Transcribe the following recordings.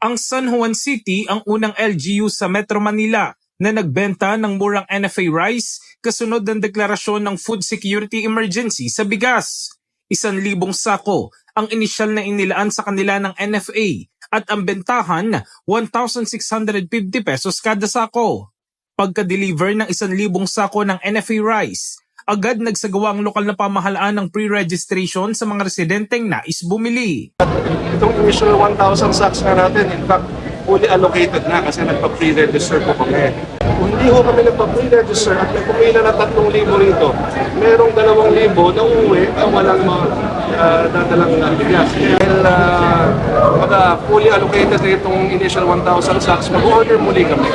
Ang San Juan City ang unang LGU sa Metro Manila na nagbenta ng murang NFA rice kasunod ng deklarasyon ng food security emergency sa bigas. Isan libong sako ang inisyal na inilaan sa kanila ng NFA at ang bentahan 1,650 pesos kada sako. Pagka-deliver ng isan libong sako ng NFA rice, agad nagsagawa ang lokal na pamahalaan ng pre-registration sa mga residenteng nais bumili. Itong initial 1,000 sacks na natin, in fact, fully allocated na kasi nagpa-pre-register po kami. Kung hindi ho kami nagpa-pre-register at may pumila na 3,000 rito, merong 2,000 na uuwi na walang mga uh, dadalang na bigas. Dahil uh, mga fully allocated na itong initial 1,000 sacks, mag-order muli kami.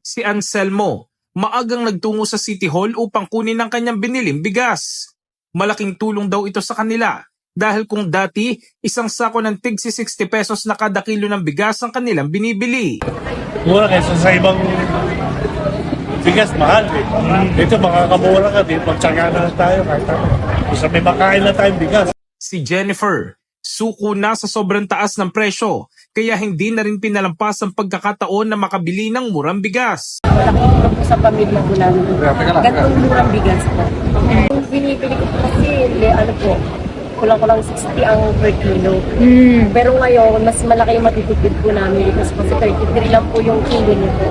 Si Anselmo, maagang nagtungo sa City Hall upang kunin ang kanyang biniling bigas. Malaking tulong daw ito sa kanila dahil kung dati isang sako ng tig 60 pesos na kada kilo ng bigas ang kanilang binibili. mura kaysa sa ibang bigas mahal eh. Ito makakamura ka din, magtsaga na lang tayo kahit ano. Basta may makain na tayong bigas. Si Jennifer, suko na sa sobrang taas ng presyo kaya hindi na rin pinalampas ang pagkakataon na makabili ng murang bigas. Malaking tulong po sa pamilya ko namin. Gantong murang bigas po. Yung binibili ko kasi, le, ano po, kulang-kulang 60 ang per kilo. Pero ngayon, mas malaki yung matitipid po namin kasi po 33 lang po yung kilo niyo po.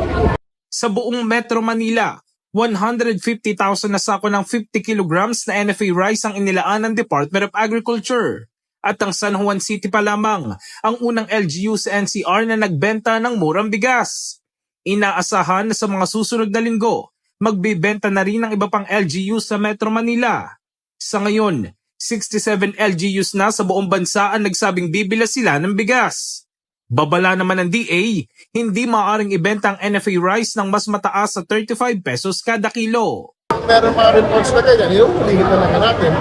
Sa buong Metro Manila, 150,000 na sako ng 50 kilograms na NFA rice ang inilaan ng Department of Agriculture. At ang San Juan City pa lamang ang unang LGU sa NCR na nagbenta ng murang bigas. Inaasahan na sa mga susunod na linggo, magbibenta na rin ang iba pang LGU sa Metro Manila. Sa ngayon, 67 LGUs na sa buong bansa ang nagsabing bibila sila ng bigas. Babala naman ng DA, hindi maaaring ibenta ang NFA rice ng mas mataas sa 35 pesos kada kilo. Meron mga reports na ganyan, yung hulihin na lang natin.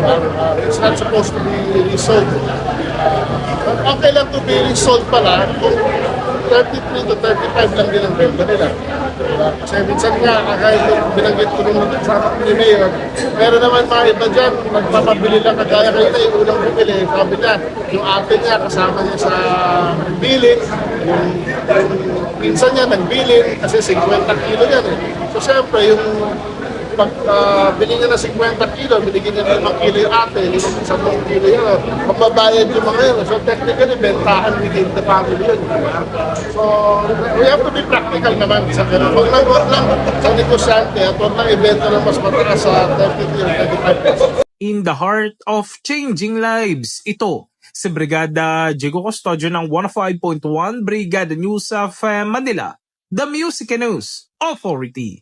Uh, it's not supposed to be resold. But okay lang to be resold pala kung 33 to 35 lang din ang benta nila. Diba? Kasi minsan nga, kahit binanggit ko nung sama ni Mayor, meron naman mga iba dyan, nagpapabili lang kagaya kayo na yung unang bumili, sabi niya, yung ate niya kasama niya sa billing, yung, yung minsan niya nagbilin kasi 50 kilo yan eh. Siyempre, yung pag uh, bili niya na 50 kilo, binigyan niya na 5 kilo yung ate, yung 10 kilo yun, oh. mababayad yung mga yun. So technically, bentahan within the family yun. So we have to be practical naman sa ganun. Huwag lang, huwag lang sa negosyante at huwag lang ibenta ng mas mataas sa 30 kilo, 35 pesos. In the heart of changing lives, ito si Brigada Diego Custodio ng 105.1 Brigada News of Manila, The Music News Authority.